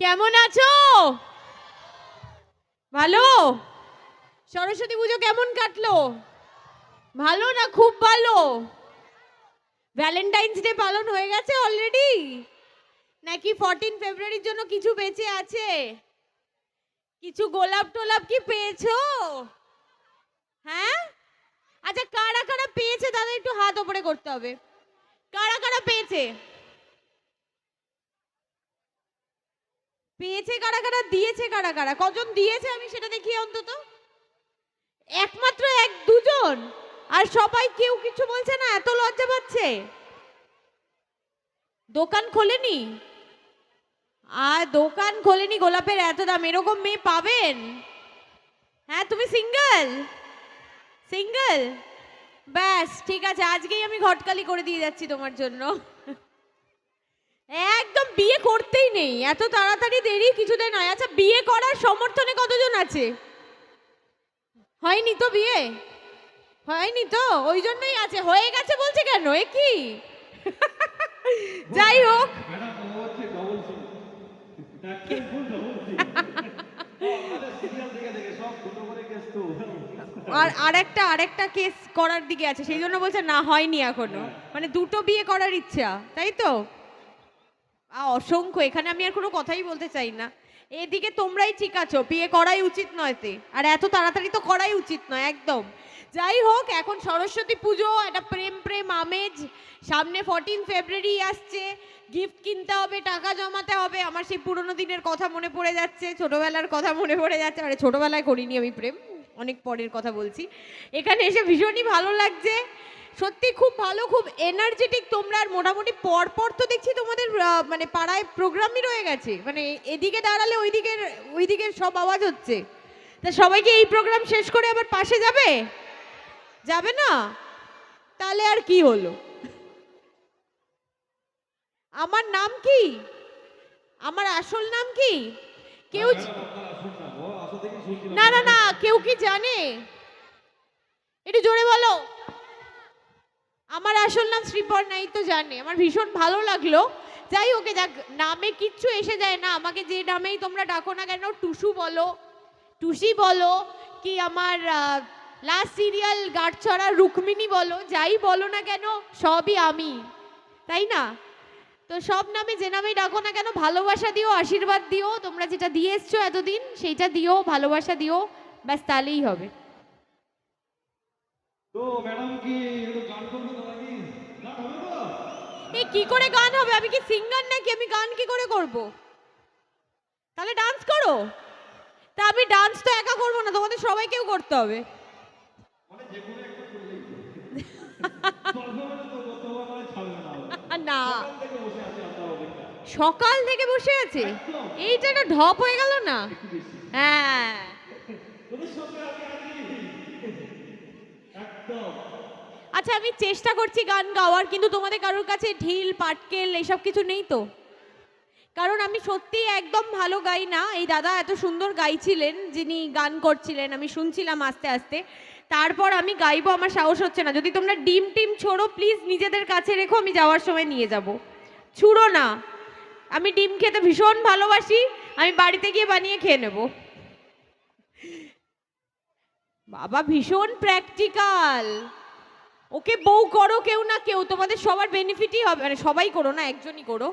কেমন আছো? ভালো? সরস্বতী পুজো কেমন কাটলো? ভালো না খুব ভালো? ভ্যালেন্টাইন্স ডে পালন হয়ে গেছে অলরেডি নাকি ফোরটিন ফেব্রুয়ারির জন্য কিছু বেঁচে আছে? কিছু গোলাপ টোলাপ কি পেয়েছ? হ্যাঁ? আচ্ছা কারা কারা পেয়েছে তাদের একটু হাত ওপরে করতে হবে। কারা কারা পেয়েছে? পেয়েছে কারা কারা, দিয়েছে কারা কারা? কজন দিয়েছে আমি সেটা দেখি অন্তত। একমাত্র এক, দুজন। আর সবাই কেউ কিছু বলছে না, এত লজ্জা পাচ্ছে। দোকান খোলেনি? আর দোকান খোলেনি গোলাপের, এত দাম, এরকম মেয়ে পাবেন? হ্যাঁ তুমি সিঙ্গেল? সিঙ্গেল? ব্যাস, ঠিক আছে, আজকেই আমি ঘটকালি করে দিয়ে যাচ্ছি তোমার জন্য। একদম বিয়ে করতেই নেই। এত তাড়াতাড়ি দেরি? কিছুতে নয়। আচ্ছা বিয়ে করার সমর্থনে কতজন আছে? হয়নি তো বিয়ে? হয়নি তো? ওই জন্যই আছে। হয়ে গেছে বলছে কেন? এ কি? যাই হোক। আর আরেকটা আরেকটা কেস করার দিকে আছে। সেই জন্য বলছে না হয়নি এখনও। মানে দুটো বিয়ে করার ইচ্ছা তাই তো? অসংখ্য। এখানে আমি আর কোনো কথাই বলতে চাই না। এদিকে তোমরাই ঠিক আছো, বিয়ে করাই উচিত নয় তে। আর এত তাড়াতাড়ি তো করাই উচিত নয়, একদম। যাই হোক, এখন সরস্বতী পুজো, একটা প্রেম প্রেম, আমেজ। সামনে ফোরটিন ফেব্রুয়ারি আসছে গিফট কিনতে হবে, টাকা জমাতে হবে। আমার সেই পুরোনো দিনের কথা মনে পড়ে যাচ্ছে, ছোটবেলার কথা মনে পড়ে যাচ্ছে। আরে, ছোটবেলায় করিনি আমি প্রেম। অনেক পরের কথা বলছি। এখানে এসে ভীষণই ভালো লাগছে। সত্যি খুব ভালো, খুব এনার্জেটিক তোমরা। আর মোটামুটি পর পর তো দেখছি তোমাদের মানে পাড়ায় প্রোগ্রামই রয়ে গেছে। মানে এদিকে দাঁড়ালে ওই দিকের ওই দিকের সব আওয়াজ হচ্ছে। তা সবাইকে এই প্রোগ্রাম শেষ করে আবার পাশে যাবে? যাবে না? তাহলে আর কি হলো? আমার নাম কি? আমার আসল নাম কি? কেউ না না না কেউ কি জানে? একটু জোরে বলো। আমার আসল নাম শ্রীপর নাই তো জানে। আমার ভীষণ ভালো লাগল। যাই ওকে যাক নামে কিচ্ছু এসে যায় না। আমাকে যে নামেই তোমরা ডাকো না কেন টুসু বলো টুসি বলো কি আমার লাস্ট সিরিয়াল গাঁটছড়া রুক্মিণী বলো যাই বলো না কেন সবই আমি। তাই না? তো সব নামে যে নামেই ডাকো না কেন ভালোবাসা দিও আশীর্বাদ দিও তোমরা যেটা দিয়ে এসছো এতদিন সেইটা দিও ভালোবাসা দিও ব্যাস তাহলেই হবে কি করে গান হবে আমি কি সিঙ্গার নাকি আমি গান কি করে করব তাহলে ডান্স করো তা আমি ডান্স তো একা করব না তোমাদের সবাইকেও করতে হবে মানে না। সকাল থেকে বসে আছে। এইটা একটা ঢপ হয়ে গেল না? হ্যাঁ। আচ্ছা আমি চেষ্টা করছি গান গাওয়ার, কিন্তু তোমাদের কারোর কাছে ঢিল, পাটকেল এসব কিছু নেই তো? কারণ আমি সত্যি একদম ভালো গাই না। এই দাদা এত সুন্দর গাইছিলেন, যিনি গান করছিলেন, আমি শুনছিলাম আস্তে আস্তে। তারপর আমি গাইবো, আমার সাহস হচ্ছে না। যদি তোমরা ডিম টিম ছোড়ো প্লিজ নিজেদের কাছে রেখো, আমি যাওয়ার সময় নিয়ে যাব। ছুড়ো না। আমি ডিম খেতে ভীষণ ভালোবাসি, আমি বাড়িতে গিয়ে বানিয়ে খেয়ে নেব। বাবা ভীষণ প্র্যাকটিক্যাল ওকে বউ করো কেউ না কেউ, তোমাদের সবার বেনিফিটই হবে। মানে সবাই করো না, একজনই করো।